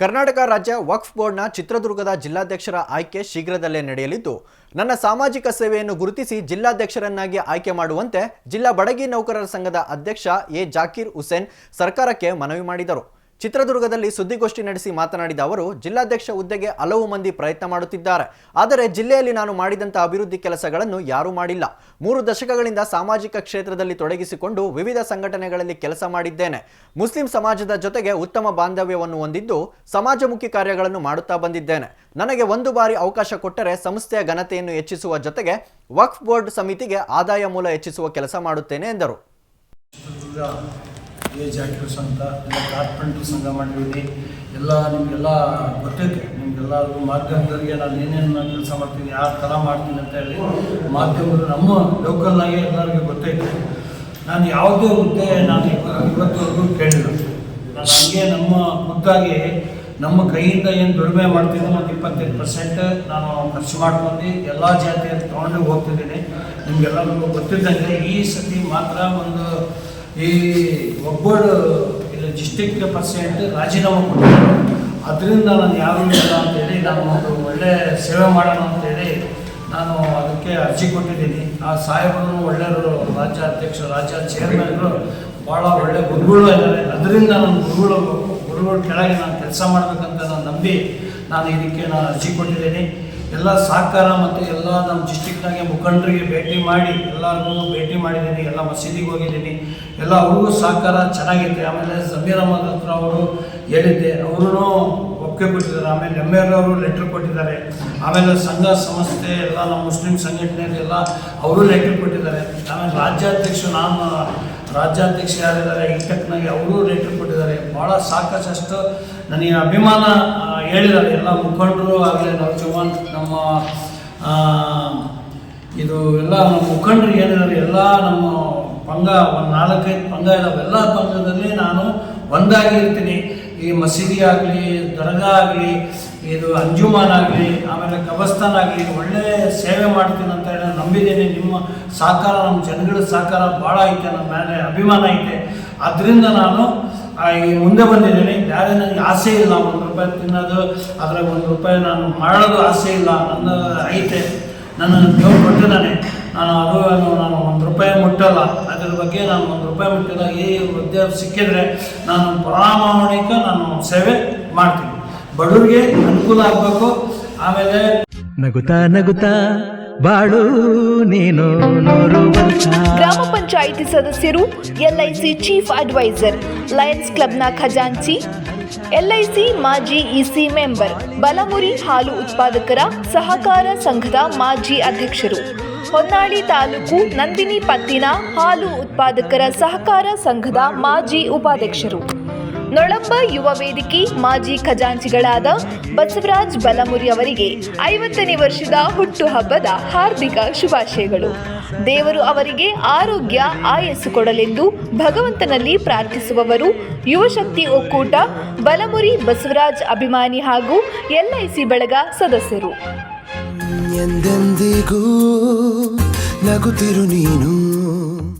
ಕರ್ನಾಟಕ ರಾಜ್ಯ ವಕ್ಫ್ ಬೋರ್ಡ್ನ ಚಿತ್ರದುರ್ಗದ ಜಿಲ್ಲಾಧ್ಯಕ್ಷರ ಆಯ್ಕೆ ಶೀಘ್ರದಲ್ಲೇ ನಡೆಯಲಿದ್ದು, ನನ್ನ ಸಾಮಾಜಿಕ ಸೇವೆಯನ್ನು ಗುರುತಿಸಿ ಜಿಲ್ಲಾಧ್ಯಕ್ಷರನ್ನಾಗಿ ಆಯ್ಕೆ ಮಾಡುವಂತೆ ಜಿಲ್ಲಾ ಬಡಗಿ ನೌಕರರ ಸಂಘದ ಅಧ್ಯಕ್ಷ ಎ ಜಾಕೀರ್ ಹುಸೇನ್ ಸರ್ಕಾರಕ್ಕೆ ಮನವಿ ಮಾಡಿದರು. ಚಿತ್ರದುರ್ಗದಲ್ಲಿ ಸುದ್ದಿಗೋಷ್ಠಿ ನಡೆಸಿ ಮಾತನಾಡಿದ ಅವರು, ಜಿಲ್ಲಾಧ್ಯಕ್ಷ ಹುದ್ದೆಗೆ ಹಲವು ಮಂದಿ ಪ್ರಯತ್ನ ಮಾಡುತ್ತಿದ್ದಾರೆ. ಆದರೆ ಜಿಲ್ಲೆಯಲ್ಲಿ ನಾನು ಮಾಡಿದಂಥ ಅಭಿವೃದ್ಧಿ ಕೆಲಸಗಳನ್ನು ಯಾರೂ ಮಾಡಿಲ್ಲ. ಮೂರು ದಶಕಗಳಿಂದ ಸಾಮಾಜಿಕ ಕ್ಷೇತ್ರದಲ್ಲಿ ತೊಡಗಿಸಿಕೊಂಡು ವಿವಿಧ ಸಂಘಟನೆಗಳಲ್ಲಿ ಕೆಲಸ ಮಾಡಿದ್ದೇನೆ. ಮುಸ್ಲಿಂ ಸಮಾಜದ ಜೊತೆಗೆ ಉತ್ತಮ ಬಾಂಧವ್ಯವನ್ನು ಹೊಂದಿದ್ದು, ಸಮಾಜಮುಖಿ ಕಾರ್ಯಗಳನ್ನು ಮಾಡುತ್ತಾ ಬಂದಿದ್ದೇನೆ. ನನಗೆ ಒಂದು ಬಾರಿ ಅವಕಾಶ ಕೊಟ್ಟರೆ ಸಂಸ್ಥೆಯ ಘನತೆಯನ್ನು ಹೆಚ್ಚಿಸುವ ಜೊತೆಗೆ ವಕ್ಫ್ ಬೋರ್ಡ್ ಸಮಿತಿಗೆ ಆದಾಯ ಮೂಲ ಹೆಚ್ಚಿಸುವ ಕೆಲಸ ಮಾಡುತ್ತೇನೆ ಎಂದರು. ಎ ಜಾಕೀರ್ಸ್ ಅಂತ, ಎಲ್ಲ ಕಾರ್ಪೆಂಟ್ರ್ ಸಂಘ ಮಾಡಿದ್ದೀನಿ ಎಲ್ಲ ನಿಮಗೆಲ್ಲ ಗೊತ್ತೈತೆ. ನಿಮಗೆಲ್ಲರಿಗೂ ಮಾಧ್ಯಮದವರಿಗೆ ನಾನು ಏನೇನು ಕೆಲಸ ಮಾಡ್ತೀನಿ ಯಾವ ಥರ ಮಾಡ್ತೀನಿ ಅಂತ ಹೇಳಿ ಮಾಧ್ಯಮರು ನಮ್ಮ ಲೋಕಲ್ನಾಗೆ ಎಲ್ಲರಿಗೂ ಗೊತ್ತೈತೆ. ನಾನು ಯಾವುದೇ ಹುದ್ದೆ ನಾನು ಇವತ್ತು ಇವತ್ತವರೆಗೂ ಕೇಳಿಲ್ಲ. ನಾನು ಹಂಗೆ ನಮ್ಮ ಖುದ್ದಾಗಿ ನಮ್ಮ ಕೈಯಿಂದ ಏನು ದುಡಿಮೆ ಮಾಡ್ತಿದ್ದೀನಿ ಒಂದು ಇಪ್ಪತ್ತೈದು ಪರ್ಸೆಂಟ್ ನಾನು ಖರ್ಚು ಮಾಡ್ಕೊಂಡು ಎಲ್ಲ ಜಾತಿಯಲ್ಲಿ ತೊಗೊಂಡು ಹೋಗ್ತಿದ್ದೀನಿ. ನಿಮಗೆಲ್ಲರಿಗೂ ಗೊತ್ತಿದ್ದಂಗೆ ಈ ಸತಿ ಮಾತ್ರ ಒಂದು ಈ ಒಬ್ಬರು ಇಲ್ಲಿ ಡಿಸ್ಟಿಕ್ ಪರ್ಸೆಂಟ್ ರಾಜೀನಾಮೆ ಕೊಟ್ಟಿದ್ದಾರೆ. ಅದರಿಂದ ನಾನು ಯಾರು ಇಲ್ಲ ಅಂತೇಳಿ, ನಾನು ಒಂದು ಒಳ್ಳೆ ಸೇವೆ ಮಾಡೋಣ ಅಂತೇಳಿ ನಾನು ಅದಕ್ಕೆ ಅರ್ಜಿ ಕೊಟ್ಟಿದ್ದೀನಿ. ಆ ಸಾಹೇಬರು, ಒಳ್ಳೆಯವರು, ರಾಜ್ಯ ಅಧ್ಯಕ್ಷರು ರಾಜ್ಯ ಚೇರ್ಮನ್ರು ಭಾಳ ಒಳ್ಳೆ ಗುರುಗಳು ಇದ್ದಾರೆ. ಅದರಿಂದ ನಾನು ಗುರುಗಳು, ಗುರುಗಳ ಕೆಳಗೆ ನಾನು ಕೆಲಸ ಮಾಡಬೇಕಂತ ನಾನು ನಂಬಿ ನಾನು ಇದಕ್ಕೆ ನಾನು ಅರ್ಜಿ ಕೊಟ್ಟಿದ್ದೀನಿ. ಎಲ್ಲ ಸಹಕಾರ ಮತ್ತು ಎಲ್ಲ ನಮ್ಮ ಡಿಸ್ಟಿಕ್ನಾಗೆ ಮುಖಂಡರಿಗೆ ಭೇಟಿ ಮಾಡಿ, ಎಲ್ಲರಿಗೂ ಭೇಟಿ ಮಾಡಿದ್ದೀನಿ, ಎಲ್ಲ ಮಸೀದಿಗೆ ಹೋಗಿದ್ದೀನಿ. ಎಲ್ಲ ಅವ್ರಿಗೂ ಸಹಕಾರ ಚೆನ್ನಾಗಿದೆ ಆಮೇಲೆ ಜಮೀರ್ ಅಹಮದ್ ಹತ್ರ ಅವರು ಹೇಳಿದ್ದೆ ಅವರು ಒಪ್ಪಿಗೆ ಕೊಟ್ಟಿದ್ದಾರೆ. ಆಮೇಲೆ ಎಂ ಎಲ್ ಅವರು ಲೆಟ್ರ್ ಕೊಟ್ಟಿದ್ದಾರೆ. ಆಮೇಲೆ ಸಂಘ ಸಂಸ್ಥೆ, ಎಲ್ಲ ನಮ್ಮ ಮುಸ್ಲಿಂ ಸಂಘಟನೆಯಲ್ಲಿ ಎಲ್ಲ ಅವರು ಲೆಟ್ರ್ ಕೊಟ್ಟಿದ್ದಾರೆ. ಆಮೇಲೆ ರಾಜ್ಯಾಧ್ಯಕ್ಷ ನಾನು ರಾಜ್ಯಾಧ್ಯಕ್ಷ ಯಾರಿದ್ದಾರೆ ಇಂಟೆಕ್ನಾಗೆ ಅವರು ಲೆಟ್ರ್ ಕೊಟ್ಟಿದ್ದಾರೆ. ಭಾಳ ಸಾಕಷ್ಟು ನನಗೆ ಅಭಿಮಾನ ಹೇಳಿದ್ದಾರೆ. ಎಲ್ಲ ಮುಖಂಡರು ಆಗಲಿ ನವಜವಾನ್ ನಮ್ಮ ಇದು ಎಲ್ಲ ನಮ್ಮ ಮುಖಂಡರು ಏನಿದ್ದಾರೆ ಎಲ್ಲ ನಮ್ಮ ಪಂಗ, ಒಂದು ನಾಲ್ಕೈದು ಪಂಗ ಇದಾವೆ. ಎಲ್ಲ ಪಂಗದಲ್ಲಿ ನಾನು ಒಂದಾಗಿ ಇರ್ತೀನಿ. ಈ ಮಸೀದಿ ಆಗಲಿ, ದರ್ಗಾ ಆಗಲಿ ಇದು ಅಂಜುಮಾನ್ ಆಗಲಿ ಆಮೇಲೆ ಕಬಸ್ತಾನ್ ಆಗಲಿ ಒಳ್ಳೆ ಸೇವೆ ಮಾಡ್ತೀನಿ ಅಂತ ಹೇಳಿ ನಂಬಿದ್ದೀನಿ. ನಿಮ್ಮ ಸಹಕಾರ, ನಮ್ಮ ಜನಗಳ ಸಹಕಾರ ಭಾಳ ಐತೆ, ನಮ್ಮ ಮೇಲೆ ಅಭಿಮಾನ ಐತೆ. ಅದರಿಂದ ನಾನು ಈ ಮುಂದೆ ಬಂದಿದ್ದೀನಿ. ಯಾರೇ ನನಗೆ ಆಸೆ ಇಲ್ಲ, ಒಂದು ರೂಪಾಯಿ ತಿನ್ನೋದು, ಅದ್ರಾಗ ಒಂದು ರೂಪಾಯಿ ನಾನು ಮಾಡೋದು ಆಸೆ ಇಲ್ಲ, ನನ್ನ ಐತೆ. ನನ್ನ ದೇವ್ರು ಕೊಟ್ಟಿದ್ದಾನೆ ನಾನು ಅದು ನಾನು ಒಂದು ರೂಪಾಯಿ ಮುಟ್ಟಲ್ಲ. ಅದ್ರ ಬಗ್ಗೆ ನಾನು ಒಂದು ರೂಪಾಯಿ ಮುಟ್ಟಿಲ್ಲ. ಈ ಉದ್ಯೋಗ ಸಿಕ್ಕಿದ್ರೆ ನಾನು ಪ್ರಾಮಾಣಿಕ ನಾನು ಸೇವೆ ಮಾಡ್ತೀನಿ. ಬಡವರಿಗೆ ಅನುಕೂಲ ಆಗಬೇಕು. ಆಮೇಲೆ ನಗುತ್ತಾ ನಗುತ್ತಾ ಬಾಳು ನೀನು ನೂರು ವರ್ಷ. ಗ್ರಾಮ ಪಂಚಾಯಿತಿ ಸದಸ್ಯರು ಎಲ್ಐಸಿ ಚೀಫ್ ಅಡ್ವೈಸರ್ ಲಯನ್ಸ್ ಕ್ಲಬ್ನ ಖಜಾಂಚಿ ಎಲ್ಐಸಿ ಮಾಜಿ ಇಸಿ ಮೆಂಬರ್ ಬಲಮುರಿ ಹಾಲು ಉತ್ಪಾದಕರ ಸಹಕಾರ ಸಂಘದ ಮಾಜಿ ಅಧ್ಯಕ್ಷರು ಹೊನ್ನಾಳಿ ತಾಲೂಕು ನಂದಿನಿ ಪತ್ತಿನ ಹಾಲು ಉತ್ಪಾದಕರ ಸಹಕಾರ ಸಂಘದ ಮಾಜಿ ಉಪಾಧ್ಯಕ್ಷರು. ನೊಳಂಬ ಯುವ ವೇದಿಕೆ ಮಾಜಿ ಖಜಾಂಚಿಗಳಾದ ಬಸವರಾಜ್ ಬಲಮುರಿ ಅವರಿಗೆ ಐವತ್ತನೇ ವರ್ಷದ ಹುಟ್ಟುಹಬ್ಬದ ಹಾರ್ದಿಕ ಶುಭಾಶಯಗಳು. ದೇವರು ಅವರಿಗೆ ಆರೋಗ್ಯ, ಆಯಸ್ಸು ಕೊಡಲೆಂದು ಭಗವಂತನಲ್ಲಿ ಪ್ರಾರ್ಥಿಸುವವರು ಯುವಶಕ್ತಿ ಒಕ್ಕೂಟ ಬಲಮುರಿ ಬಸವರಾಜ್ ಅಭಿಮಾನಿ ಹಾಗೂ ಎಲ್ಐಸಿ ಬಳಗ ಸದಸ್ಯರು. ಎಂದೆಂದಿಗೂ ನಗುತ್ತಿರು ನೀನು.